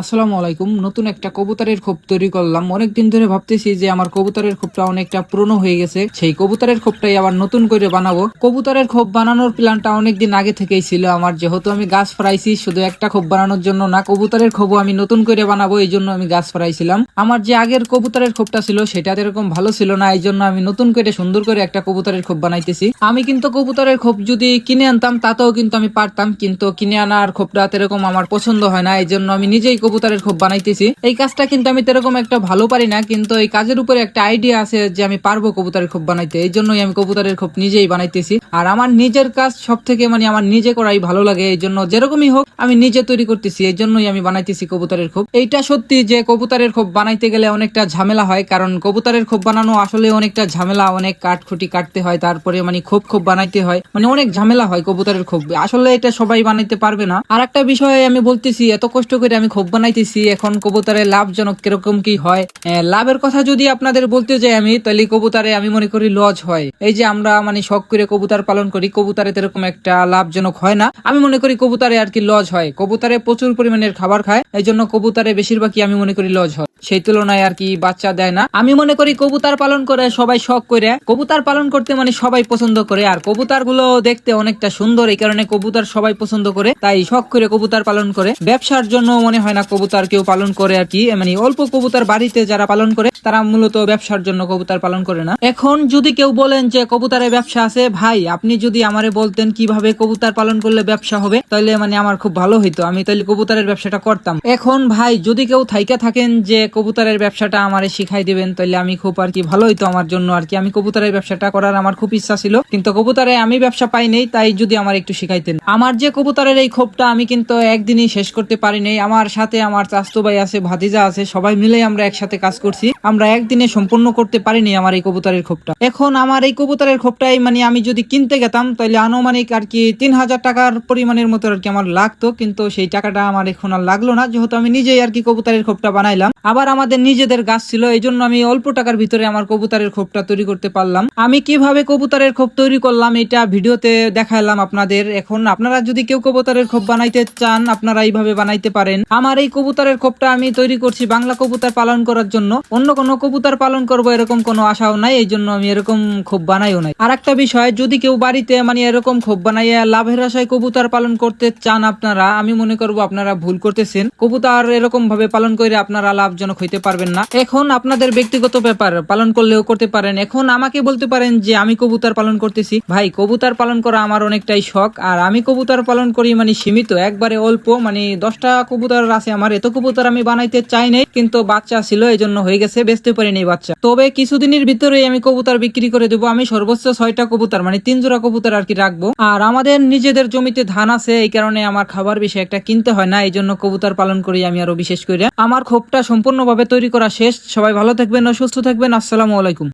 আসসালামু আলাইকুম। নতুন একটা কবুতরের খোপ তৈরি করলাম। অনেকদিন ধরে ভাবতেছি যে আমার কবুতরের খোপটা অনেকটা পুরনো হয়ে গেছে। সেই কবুতরের খোপটাই আবার নতুন করে বানাবো। কবুতরের খোপ বানানোর প্ল্যানটা অনেকদিন আগে থেকেই ছিল। আমার যেহেতু আমি গাছ ফরাইছি শুধু একটা খোপ বানানোর জন্য না, কবুতরের খোপও আমি নতুন করে বানাবো, এই জন্য আমি গাছ ফরাইছিলাম আমার যে আগের কবুতরের খোপটা ছিল, সেটা এরকম ভালো ছিল না, এই জন্য আমি নতুন করে সুন্দর করে একটা কবুতরের খোপ বানাইতেছি। আমি কিন্তু কবুতরের খোপ যদি কিনে আনতাম, তাতেও কিন্তু আমি পারতাম, কিন্তু কিনে আনার খোপটা এরকম আমার পছন্দ হয় না, এই জন্য আমি নিজেই কবুতরের খোপ বানাইতেছি। এই কাজটা কিন্তু আমি তেরকম একটা ভালো পারি না, কিন্তু এই কাজের উপরে একটা আইডিয়া আছে যে আমি পারব কবুতরের খোপ বানাইতে। এই জন্যই আমি কবুতরের খোপ নিজেই বানাইতেছি। আর আমার নিজের কাজ সব থেকে মানে আমার নিজে করাই ভালো লাগে, এই জন্য যেরকমই হোক আমি নিজে তৈরি করতেছি, এই জন্যই আমি বানাইতেছি কবুতরের খোপ। এইটা সত্যি যে কবুতরের খোপ বানাইতে গেলে অনেকটা ঝামেলা হয়, কারণ কবুতরের খোপ বানানো আসলে অনেকটা ঝামেলা, অনেক কাঠখুটি কাটতে হয়, তারপরে মানে খোপ খোপ বানাইতে হয় মানে অনেক ঝামেলা হয় কবুতরের খোপ। আসলে এটা সবাই বানাইতে পারবে না। আর একটা বিষয় আমি বলতেছি, এত কষ্ট করে আমি খোপ বানাইতেছি, এখন কবুতরে লাভজনক কীরকম কি হয়? লাভের কথা যদি আপনাদের বলতে যাই আমি, তাহলে কবুতরে আমি মনে করি লজ হয়। এই যে আমরা মানে শখ করে কবুতর পালন করি, কবুতরে এরকম একটা লাভজনক হয় না। আমি মনে করি কবুতরে আর কি লজ হয়। কবুতরে প্রচুর পরিমাণের খাবার খায় এই জন্য কবুতরে বেশিরভাগই আমি মনে করি লজ হয়। সেই তুলনায় আর কি বাচ্চা দেয় না। আমি মনে করি কবুতর পালন করে সবাই শখ করে। কবুতর পালন করতে মানে সবাই পছন্দ করে। আর কবুতরগুলো দেখতে অনেকটা সুন্দর। এই কারণে কবুতর সবাই পছন্দ করে। তাই শখ করে কবুতর পালন করে। ব্যবসার জন্য মনে হয় না কবুতর কেউ পালন করে আর কি। মানে অল্প কবুতর বাড়িতে যারা পালন করে, তারা মূলত ব্যবসার জন্য কবুতর পালন করে না। এখন যদি কেউ বলেন যে কবুতরের ব্যবসা আছে, ভাই, আপনি যদি আমারে বলতেন কীভাবে কবুতর পালন করলে ব্যবসা হবে তাহলে মানে আমার খুব ভালো হইতো। আমি তাহলে কবুতরের ব্যবসাটা করতাম। এখন ভাই, যদি কেউ থাইকা থাকেন যে কবুতরের ব্যবসাটা আমারে শিখাই দিবেন তাহলে আমি খুব আর কি ভালো হইতো আমার জন্য আর কি। আমি কবুতরের ব্যবসাটা করার আমার খুব ইচ্ছা ছিল, কিন্তু কবুতরে আমি ব্যবসা পাই নাই, তাই যদি আমার একটু শিখাইতেন। আমার যে কবুতরের এই ক্ষোভটা আমি কিন্তু একদিনই শেষ করতে পারি নাই। আমার সাথে আমার চাস্তু ভাই আছে, ভাতিজা আছে, সবাই মিলে আমরা একসাথে কাজ করছি। আমরা একদিনে সম্পূর্ণ করতে পারিনি আমার এই কবুতরের ক্ষোভটা এখন আমার এই কবুতরের ক্ষোভটাই মানে আমি যদি কিনতে গেতাম তাহলে আনুমানিক আর কি তিন হাজার টাকার পরিমাণের মতো আর কি আমার লাগতো, কিন্তু সেই টাকাটা আমার এখন আর লাগল না। যেহেতু আমি নিজেই আর কি কবুতরের খোপটা বানাইলাম আবার আমাদের নিজেদের গাছ ছিল এই জন্য আমি অল্প টাকার ভিতরে আমার কবুতরের খোপটা তৈরি করতে পারলাম। আমি কীভাবে কবুতরের খোপ তৈরি করলাম, এটা ভিডিওতে দেখালাম আপনাদের। এখন আপনারা যদি কেউ কবুতরের খোপ বানাইতে চান, আপনারা এইভাবে বানাইতে পারেন। আমার এই কবুতরের খোপটা আমি তৈরি করছি বাংলা কবুতর পালন করার জন্য। অন্য কোনো কবুতর পালন করব এরকম কোনো আশাও নাই এই জন্য আমি এরকম খোপ বানাইও নাই। আর একটা বিষয়, যদি কেউ বাড়িতে মানে এরকম খোপ বানাইয়া লাভের আশায় কবুতর পালন করতে চান আপনারা, আমি মনে করব আপনারা ভুল করতেছেন। কবুতর এরকম ভাবে পালন করে আপনারা লাভজনক হইতে পারবেন না। এখন আপনাদের ব্যক্তিগত ব্যাপার পালন করলেও করতে পারেন। এখন আমাকে বলতে পারেন যে, আমি কবুতর পালন করতেছি। ভাই, কবুতর পালন করা আমার অনেকটাই শখ। আর আমি কবুতর পালন করি মানে সীমিত, একবারে অল্প। মানে দশটা কবুতর আছে আমার। এত কবুতর আমি বানাইতে চাই নাই, কিন্তু বাচ্চা ছিল এই জন্য হয়ে গেছে, বেচতে পারিনি বাচ্চা। তবে কিছুদিনের ভিতরেই আমি কবুতর বিক্রি করে দেবো। আমি সর্বোচ্চ ছয়টা কবুতর মানে তিন জোড়া কবুতর আর কি রাখব। আর আমাদের নিজেদের জমিতে ধান আছে, এই কারণে আমার খাবার বেশি একটা কিনতে হয় না। এই জন্য কবুতর পালন করি আমি আরও বিশেষ করে। আমার ক্ষোভটা সম্পূর্ণভাবে তৈরি করা শেষ। সবাই ভালো থাকবেন ও সুস্থ থাকবেন। আসসালামু আলাইকুম।